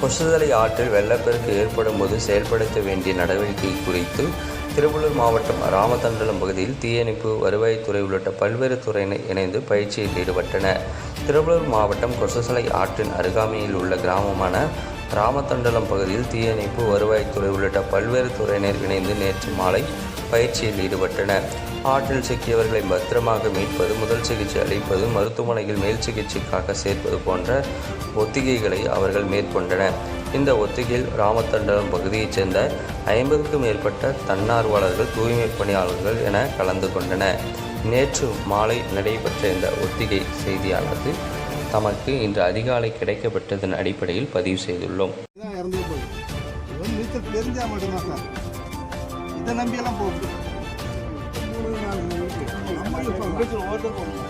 கொசுதலை ஆற்றில் வெள்ளப்பெருக்கு ஏற்படும் போது செயல்படுத்த வேண்டிய நடவடிக்கை குறித்து திருவள்ளூர் மாவட்டம் ராமதண்டலம் பகுதியில் தீயணைப்பு வருவாய்த்துறை உள்ளிட்ட பல்வேறு துறையினர் இணைந்து பயிற்சியில் ஈடுபட்டனர். திருவள்ளூர் மாவட்டம் கொசுசலை ஆற்றின் அருகாமையில் உள்ள கிராமமான ராமதண்டலம் பகுதியில் தீயணைப்பு வருவாய்த்துறை உள்ளிட்ட பல்வேறு துறையினர் இணைந்து நேற்று மாலை பயிற்சியில் ஈடுபட்டனர். ஆற்றில் சிக்கியவர்களை பத்திரமாக மீட்பது முதல் சிகிச்சை அளிப்பது மருத்துவமனையில் மேல் சிகிச்சைக்காக சேர்ப்பது போன்ற ஒத்திகைகளை அவர்கள் மேற்கொண்டனர். இந்த ஒத்திகையில் ராமத்தண்டலம் பகுதியைச் சேர்ந்த ஐம்பதுக்கும் மேற்பட்ட தன்னார்வலர்கள் தூய்மை பணியாளர்கள் என கலந்து கொண்டனர். நேற்று மாலை நடைபெற்ற இந்த ஒத்திகை செய்தியானது தமக்கு இன்று அதிகாலை கிடைக்கப்பட்டதன் அடிப்படையில் பதிவு செய்துள்ளோம். இது நம்பியெல்லாம் போக முடியாது நம்ம இப்போ வீட்டில் ஓட்டு போகணும்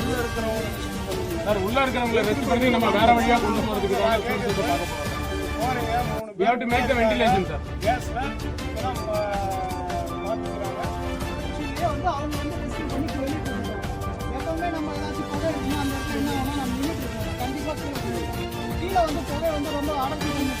உள்ள இருக்கிறவங்க சார் உள்ள இருக்கிறவங்களை ரெஸ்ட் பண்ணி நம்ம வேற வழியா கொண்டு போறதுக்கு தான் We have to make the ventilation, sir. கேஸ்ல இப்பதான் பார்த்துக்கிறாங்க. ஆக்சுவலியே வந்து அவங்க வந்து ரெஸ்கியூ பண்ணி வெளியிட்டு இருக்காங்க. எப்பவுமே நம்ம ஏதாச்சும் புகை இருக்குன்னா அந்த இடத்துல என்ன ஆகும்னா நம்ம நின்றுட்டு இருக்கோம் கண்டிப்பாக கீழே வந்து புகை வந்து ரொம்ப அடர்த்தி கொஞ்சம்